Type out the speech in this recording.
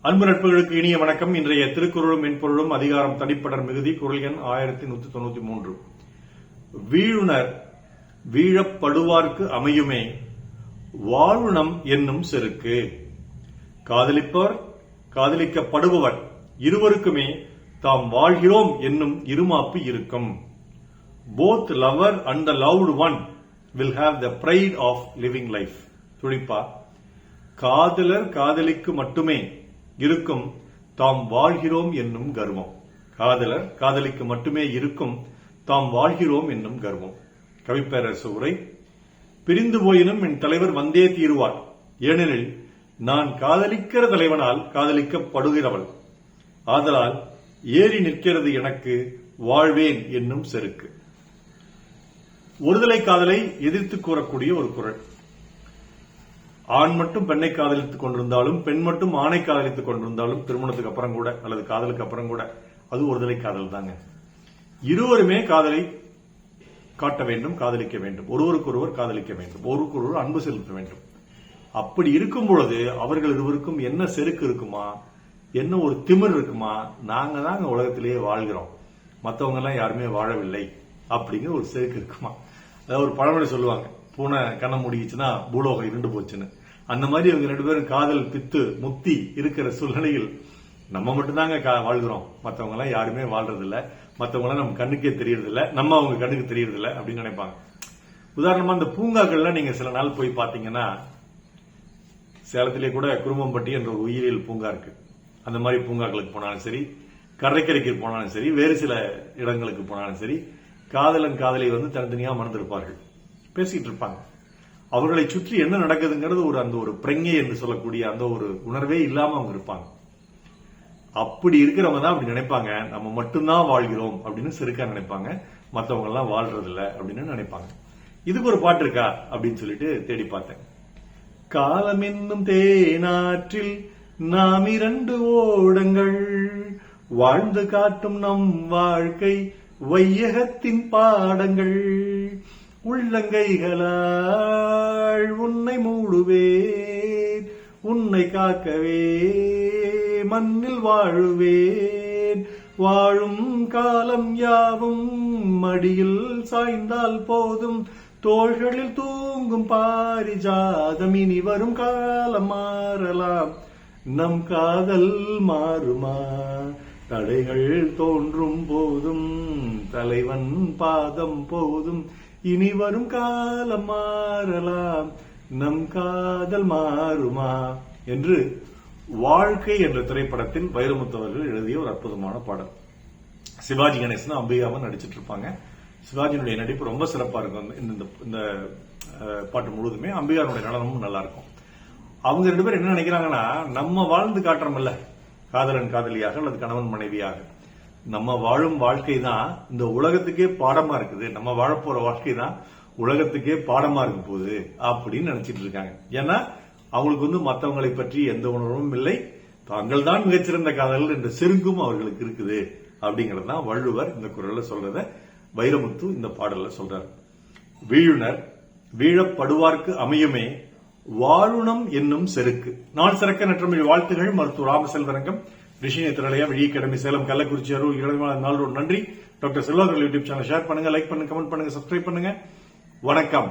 அன்பு நட்புகளுக்கு இனிய வணக்கம். இன்றைய திருக்குறளும் மென்பொருளும் அதிகாரம் தனிப்படர் மிகுதி குரல் எண் ஆயிரத்தி நூத்தி தொண்ணூத்தி மூன்று. வீழுனர் வீழப்படுவார்க்கு அமையுமே வாழுணம் என்னும் செருக்கு. காதலிப்பவர் காதலிக்கப்படுபவர் இருவருக்குமே தாம் வாழ்கிறோம் என்னும் இருமாப்பு இருக்கும். Both lover and the loved one will have the pride of living life துடிப்பா. காதலர் காதலிக்கு மட்டுமே இருக்கும். தாம் வாழ்கிறோம் என்னும் கர்வம். காதலர் காதலிக்கு மட்டுமே இருக்கும். தாம் வாழ்கிறோம் என்னும் கர்வம். கவிப்பேரரசு உரை. பிரிந்து போயினும் என் தலைவர் வந்தே தீருவார். ஏனெனில் நான் காதலிக்கிற தலைவனால் காதலிக்கப்படுகிறவள். ஆதலால் ஏறி நிற்கிறது எனக்கு வாழ்வேன் என்னும் செருக்கு. ஒருதலை காதலை எதிர்த்து கூறக்கூடிய ஒரு குரல். ஆண் மட்டும் பெண்ணை காதலித்துக் கொண்டிருந்தாலும் பெண் மட்டும் ஆணை காதலித்துக் கொண்டிருந்தாலும் திருமணத்துக்கு அப்புறம் கூட அல்லது காதலுக்கு அப்புறம் கூட அது ஒருதலை காதல் தாங்க. இருவருமே காதலை காட்ட வேண்டும் காதலிக்க வேண்டும். ஒருவருக்கொருவர் காதலிக்க வேண்டும். ஒருவருக்கொருவர் அன்பு செலுத்த வேண்டும். அப்படி இருக்கும் பொழுது அவர்கள் இருவருக்கும் என்ன செருக்கு இருக்குமா என்ன ஒரு திமிர் இருக்குமா நாங்க தாங்க உலகத்திலேயே வாழ்கிறோம். மற்றவங்க எல்லாம் யாருமே வாழவில்லை அப்படிங்கிற ஒரு செருக்கு இருக்குமா. அதாவது ஒரு பழமொழி சொல்லுவாங்க. பூனை கண்ணை முடிச்சுன்னா பூலோகம் இருண்டு போச்சுன்னு. அந்த மாதிரி இவங்க ரெண்டு பேரும் காதல் பித்து முத்தி இருக்கிற சூழ்நிலையில் நம்ம மட்டும்தாங்க கா- வாழ்கிறோம். மற்றவங்க எல்லாம் யாருமே வாழ்றது இல்ல எல்லாம் நம்ம கண்ணுக்கே தெரியறது இல்ல நம்ம அவங்க கண்ணுக்கு தெரியறது இல்ல அப்படின்னு நினைப்பாங்க. உதாரணமா இந்த பூங்காக்கள்லாம் நீங்க சில நாள் போய் பாத்தீங்கன்னா சேலத்திலே கூட குருமம்பட்டி என்ற ஒரு உயிரியல் பூங்கா இருக்கு. அந்த மாதிரி பூங்காக்களுக்கு போனாலும் சரி கடற்கரைக்கு போனாலும் சரி வேறு சில இடங்களுக்கு போனாலும் சரி காதலன் காதலி வந்து தனித்தனியாக மணந்திருப்பார்கள். பேசிட்டு இருப்பாங்க அவர்களை சுற்றி என்ன நடக்குதுங்கிறது ஒரு அந்த ஒரு பிரங்கை என்று சொல்லக்கூடிய அந்த ஒரு உணர்வே இல்லாம அவங்க இருப்பாங்க. அப்படி இருக்கிறவங்க தான் அப்படி நினைப்பாங்க. நம்ம மட்டும்தான் வாழ்கிறோம் அப்படின்னு செருக்கா நினைப்பாங்க. மத்தவங்க எல்லாம் வாழ்றது இல்ல அப்படின்னு நினைப்பாங்க. இதுக்கு ஒரு பாட்டு இருக்கா அப்படின்னு சொல்லிட்டு தேடி பார்த்தேன். காலம் என்னும் தேனாற்றில் நாம் இரண்டு ஓடங்கள் வாழ்ந்து காட்டும் நம் வாழ்க்கை வையகத்தின் பாடங்கள். உள்ளங்கைகளால் உன்னை மூடுவேன் உன்னை காக்கவே மண்ணில் வாழுவேன். வாழும் காலம் யாவும் மடியில் சாய்ந்தால் போதும் தோள்களில் தூங்கும் பாரிஜாதம் இனி வரும் காலம் மாறலாம். நம் காதல் மாறுமா? தடைகள் தோன்றும் போதும் தலைவன் பாதம் போதும் இனி வரும் காலம் மாறலாம். நம் காதல் மாறுமா? என்று வாழ்க்கை என்ற திரைப்படத்தில் வைரமுத்தவர்கள் எழுதிய ஒரு அற்புதமான பாடல். சிவாஜி கணேசன் அம்பிகாமன் நடிச்சிட்டு இருப்பாங்க சிவாஜியினுடைய நடிப்பு ரொம்ப சிறப்பா இருக்கும். இந்த- இந்த இந்த பாட்டு முழுவதுமே அம்பிகாருடைய நடனமும் நல்லா இருக்கும் அவங்க ரெண்டு பேரும் என்ன நினைக்கிறாங்கன்னா நம்ம வாழ்ந்து காட்டுறோம்ல. காதலன் காதலியாக அல்லது கணவன் மனைவியாக. நம்ம வாழும் வாழ்க்கை தான் இந்த உலகத்துக்கே பாடமா இருக்குது. நம்ம வாழப்போற வாழ்க்கை தான் உலகத்துக்கே பாடமா இருக்க போகுது அப்படின்னு நினைச்சிட்டு இருக்காங்க. ஏன்னா அவங்களுக்கு வந்து மற்றவங்களை பற்றி எந்த உணர்வும் இல்லை. தாங்கள் தான் மிகச்சிறந்த காதல் என்ற செருங்கும் அவர்களுக்கு இருக்குது அப்படிங்கறது தான் வள்ளுவர் இந்த குரல்ல சொல்றத வைரமுத்து இந்த பாடல்ல சொல்றார். வீழுனர் வீழப்படுவார்க்கு அமையுமே வாழுணம் என்னும் செருக்கு. நாள் சிறக்க நற்றமிழ் வாழ்த்துகள் மருத்துவ ராமசெல்வரங்கம் ரிஷினி திரளையா விழி கடமை சேலம் கள்ளக்குறிச்சி அருள் இரண்டு நாள் நன்றி. டாக்டர் செல்வாக்கள் யூடியூப் சேனல். ஷேர் பண்ணுங்க லைக் பண்ணுங்க கமெண்ட் பண்ணுங்க சப்ஸ்கிரைப் பண்ணுங்க. வணக்கம்.